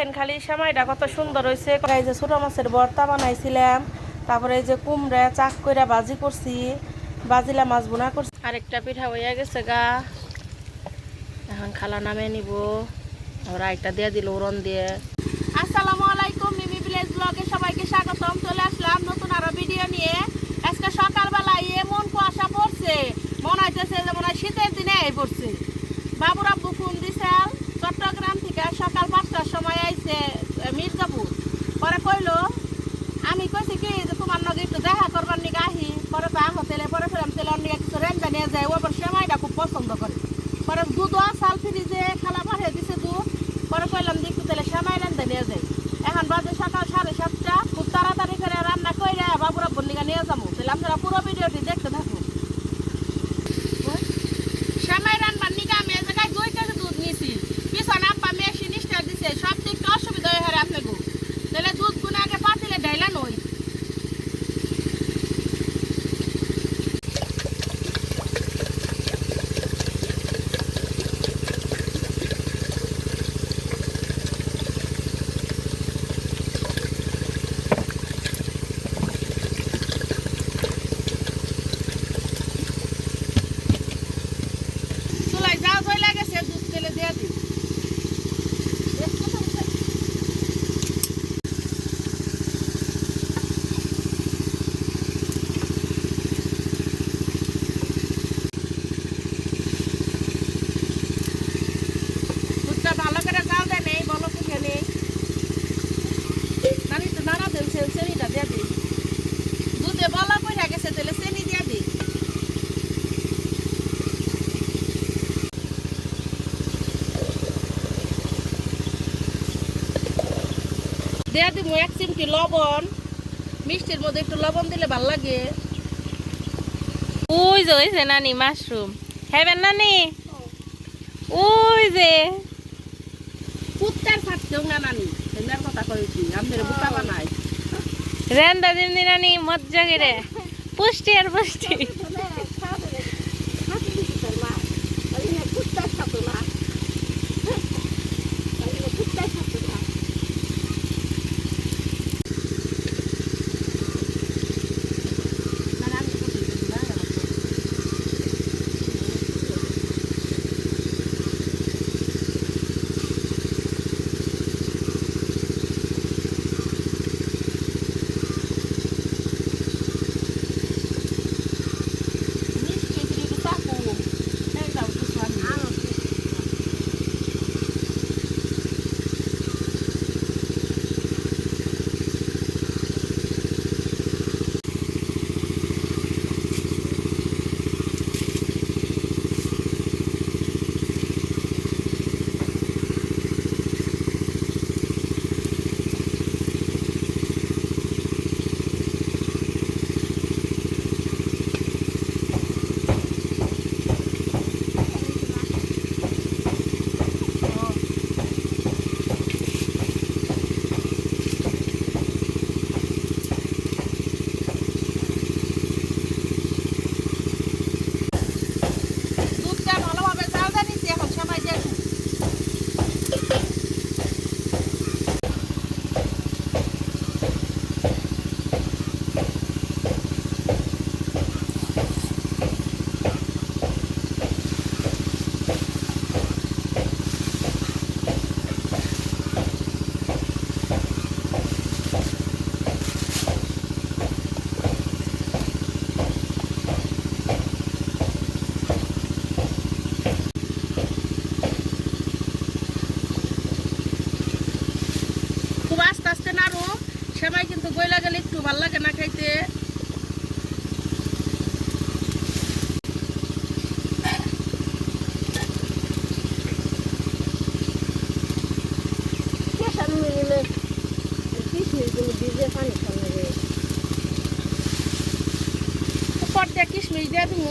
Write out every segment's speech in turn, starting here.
দেখেন খালি সময়টা কত সুন্দর হয়েছে। এই যে ছোটো মাছের ভর্তা বানাইছিলাম, তারপরে এই যে কুমড়া চাক কইরা বাজি করছি বাজিলা মাছ বোনা করছি। আরেকটা পিঠা হইয়া গেছে গা। এখন খালা নামে নিব ওরা একটা দিয়ে দিল ওরন দিয়ে। আসসালামু আলাইকুম, মিমি ভিলেজ ব্লগে সবাইকে স্বাগতম। চলে আসলাম নতুন আরও ভিডিও নিয়ে আজকে সকালবেলা এমন কুয়াশা পড়ছে মনে হইতেছে যে মনে হয় শীতের দিনে এই পড়ছে বাবুর আব্বু ফোন দিছে চট্টগ্রাম থেকে সকাল পাঁচটার সময় আইছে এ, মির্জাপুর পরে কইলো আমি কইছি কি যে তোমার নগে একটু দেখা করবার নিকে আহি পরে তো আহ তেলে পরে ফেরাম তেলে অন্য কিছু রেন্দা নিয়ে যায় ও আবার সেমাইটা খুব পছন্দ করে পরে দুধ সাল ফ্রিজে খালা পাঠিয়ে দিছে দুধ পরে কইলাম যে একটু তেলে সেমাই রেন্দা নিয়ে যাই এখন বাজে সকাল সাড়ে সাতটা খুব তাড়াতাড়ি করে রান্না কইরা বাবুরা বন্নিকা নিয়ে যাব তাহলে আপনারা পুরো ভিডিওটি দেখতে থাকুন সেমাই রান্নার নিকে আমি এই জায়গায় দুই কেজি দুধ নিছি পিছনে আব্বা মেশিন স্টার দিছে সব দিক থেকে অসুবিধা হয়ে হারে আপনাকে তাহলে দুধ গুনে আগে পাতিলে ডাইলা নই চুলাই যা জয় লাগেছে দুধ তেলে দিয়ে দিই দুধটা ভালো করে জাল দেয় নেই বলো কুঠে নেই নানি তো নানা দেন চেনিটা দিয়ে দিই দুধে বলা কইরা গেছে তাহলে চেনি দিয়ে দিই দেয়া দিব এক চিমটি লবণ। মিষ্টির মধ্যে একটু লবণ দিলে ভালো লাগে। ওই যে হয়েছে নানি মাশরুম। খাইবেন নানি? ওই যে। কুত্তার ফাটছেও না নানি এমনার কথা কয়েছি আমাদের বুকা বানাই রেন্দা দিন নানি মজ্জা করে। পুষ্টি আর পুষ্টি। ভালো লাগে না খাইতে। উপর দিয়ে কিশমিশ দিয়ে দিব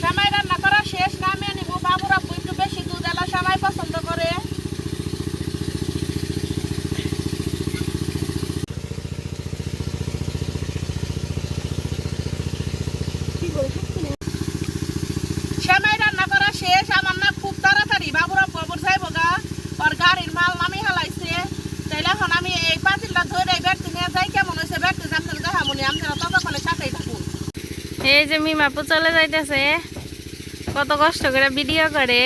সামাই রান্না করা শেষ নামিয়ে নিব বাবুর আপু একটু বেশি দুধ এলা সামাই পছন্দ করে সেমাই রান্না করা শেষ আমার না খুব তাড়াতাড়ি বাবুরা বাবুর যাইব গা ওর গাড়ির মাল নামি হালাইছে তাইলে এখন আমি এই পাতিলটা ধরে ব্যাগটি নিয়ে যাই কেমন হয়েছে ব্যাগটি আপনার দেখাবনি আপনারা ততক্ষণে সাথেই থাকুন এই যে মিমাপু চলে যাইতেছে। কত কষ্ট করে ভিডিও করে।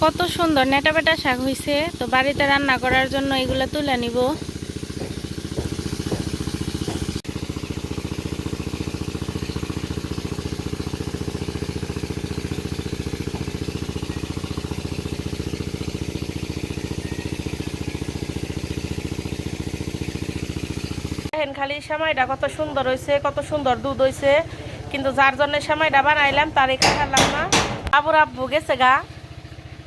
কত সুন্দর নেটা বেটা শাক হয়েছে তো বাড়িতে রান্না করার জন্য এগুলো তুলে নিব। দেখেন খালি সেমাইটা কত সুন্দর হয়েছে কত সুন্দর দুধ হয়েছে কিন্তু যার জন্য সেমাইটা বানাইলাম, তার এখানে খাইলাম না। বাবুর আব্বু গেছে গা।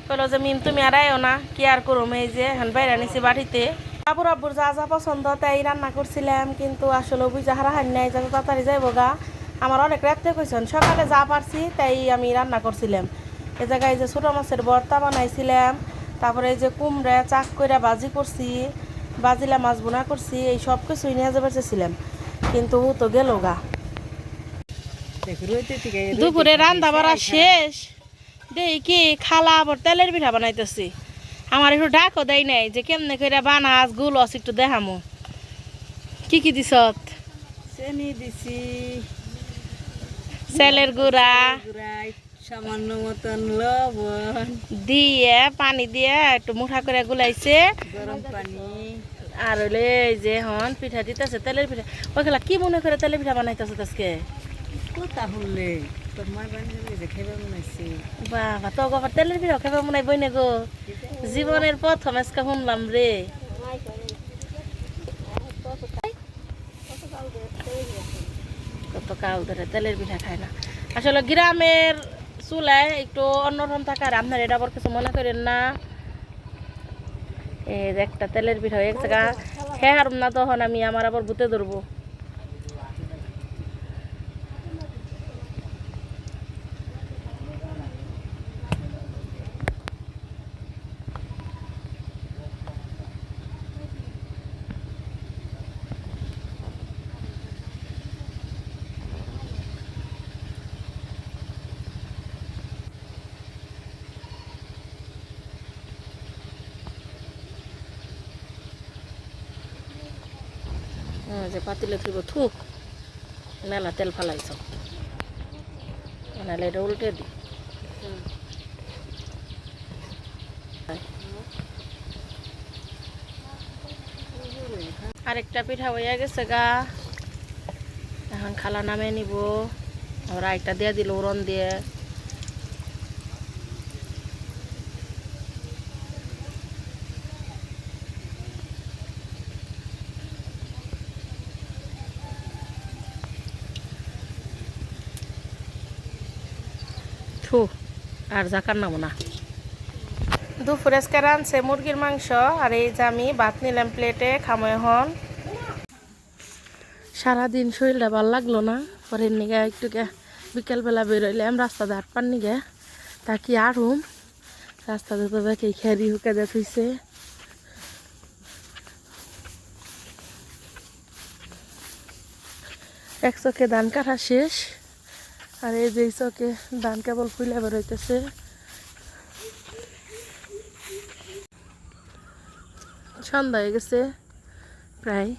কইলো যে মিম তুমি আর আইও না, কি আর করুম? এই যে, এখন বাইরে নিছি বাড়িতে। বাবুর আব্বুর যা যা পছন্দ, তাই রান্না করছিলাম, কিন্তু আসলে বুঝা হারা হান নাই, যাতে তাড়াতাড়ি যাইব গা। আমার অনেক রাত্রে কইছেন, সকালে যা পারছি, তাই আমি রান্না করছিলাম। এ জায়গায় যে ছোটো মাছের ভর্তা বানাইছিলাম, তারপরে এই যে কুমড়া, চাক কইরা ভাজি করছি। বাজিলা মাছ বোনা করছি এই সব কিছুই নিয়ে যাবার চেয়েছিলাম। কিন্তু ও তো গেল গা। দুপুরে রান্না বাড়া শেষ। দেই কি খালা আবার তেলের পিঠা বানাইতেছি। আমার একটু ডাকও দেয় নাই যে কেমনে করে বানাস গুলস একটু দেখামো। কি কি দিছ? চেনি দিছি। সেলের গুড়া সামান্য মতন লবণ। দিয়ে পানি দিয়ে একটু মুঠা করে গুলাইছে। গরম পানি। আর হইলে এই যে হন পিঠা দিতেছে তেলের পিঠা। ওই খেলা কি মনে করে তেলের পিঠা বানাইতেছে আজকে? কোথা হলে বাবা তো আবার তেলের পিঠা খাবে মনে বইনে গো। জীবনের প্রথম আজকে শুনলাম রে। কত কাল ধরে তেলের পিঠা খায় না। আসলে গ্রামের চুলায় একটু অন্যরকম থাকে আর আপনার এটা আবার কিছু মনে করেন না। এই যে একটা তেলের পিঠা গেছে গা। খেয়ে আর না, তখন আমি আমার আবার ভূতে ধরবো। যে পাতিলে থুব থু। মেলা তেল ফালাইছ। নাহলে এটা উল্টে দি। আরেকটা পিঠা হইয়া গেছে গা। এখন খালা নামে নিব। ওরা একটা দিয়ে দিল উড়ন দিয়ে। থু, আর জাকার নামো না। দুপুরে আজকে রানছে মুরগির মাংস, আর এই যে আমি ভাত নিলাম প্লেটে খামো এখন। সারাদিন শরীরটা ভালো লাগল না পরে নিগে একটু বিকেলবেলা বেরোইলাম রাস্তাতে হাট পান নিগে। তা কি আরুম রাস্তাতে তো দেখি খেরি হুকে দে থইছে। এক চোখে ধান কাটা শেষ। আর এই যে চকে ধান কেবল ফুলে বেরোইতেছে। সন্ধ্যা হয়ে গেছে প্রায়।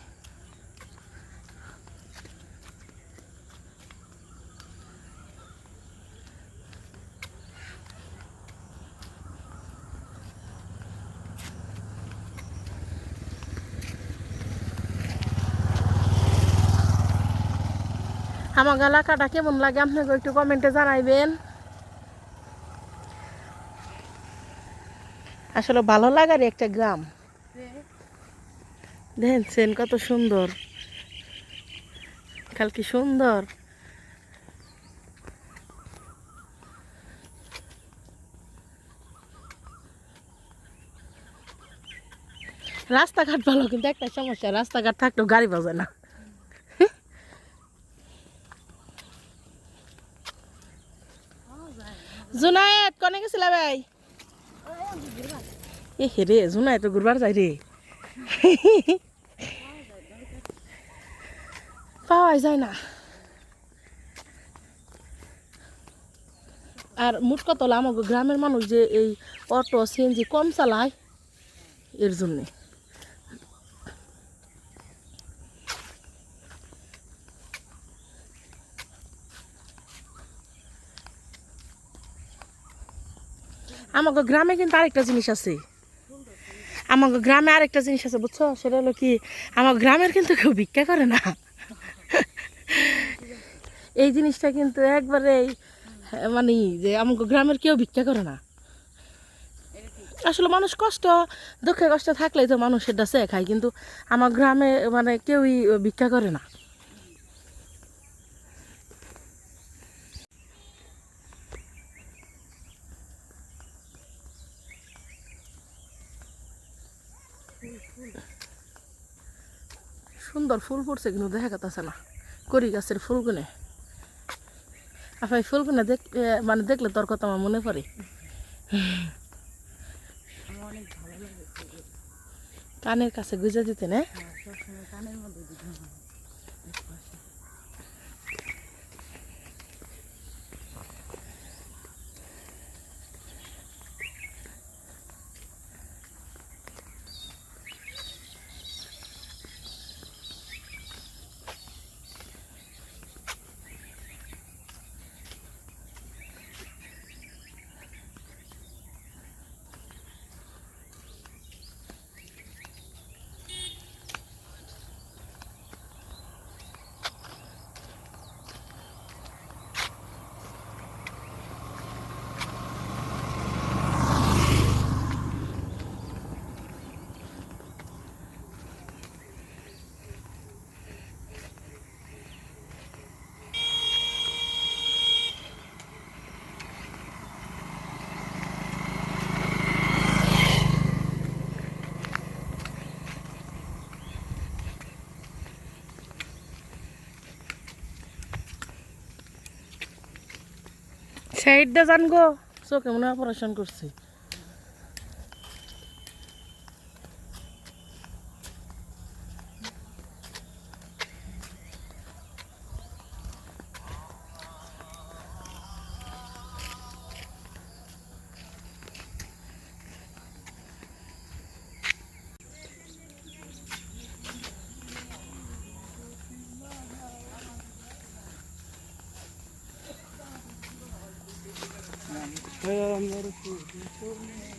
আমার এলাকাটা কেমন লাগে? আপনাকে একটু কমেন্টে জানাইবেন। আসলে ভালো লাগার একটা গ্রাম। দেখছেন কত সুন্দর। কাল কি সুন্দর। রাস্তাঘাট ভালো, কিন্তু একটা সমস্যা, রাস্তাঘাট থাকলেও গাড়ি বাজে না। জুনায়েত কনে গেছিলা ভাই? এ হে রে জুনায়েত ঘুরবার যাই রে। পাওয়াই যায় না। আর মোট কত আমাকে গ্রামের মানুষ যে এই অটো, সিএনজি কম চালায়, এর জন্যে। আমাকে গ্রামে কিন্তু আরেকটা জিনিস আছে। আমাকে গ্রামে আরেকটা জিনিস আছে, বুঝছ? সেটা হলো কি, আমার গ্রামের কিন্তু কেউ ভিক্ষা করে না। এই জিনিসটা কিন্তু একবারে মানে যে আমাকে গ্রামের কেউ ভিক্ষা করে না। আসলে মানুষ কষ্ট, দুঃখে কষ্ট থাকলেই তো মানুষ সেটা সে খায় কিন্তু আমার গ্রামে মানে কেউই ভিক্ষা করে না। সুন্দর ফুল পড়ছে কিন্তু দেখা যাচ্ছে না। করি গাছের ফুলগুনে। আপনার ফুলগুনে দেখ মানে দেখলে তোর কথা আমার মনে পড়ে। কানের কাছে গুজে দিতে না হ্যাঁ, সবসময় কানের মধ্যে দিতে হয়। সাইড দিয়ে জানগো। চোখে মনে অপারেশন করছি। 참으로 부족해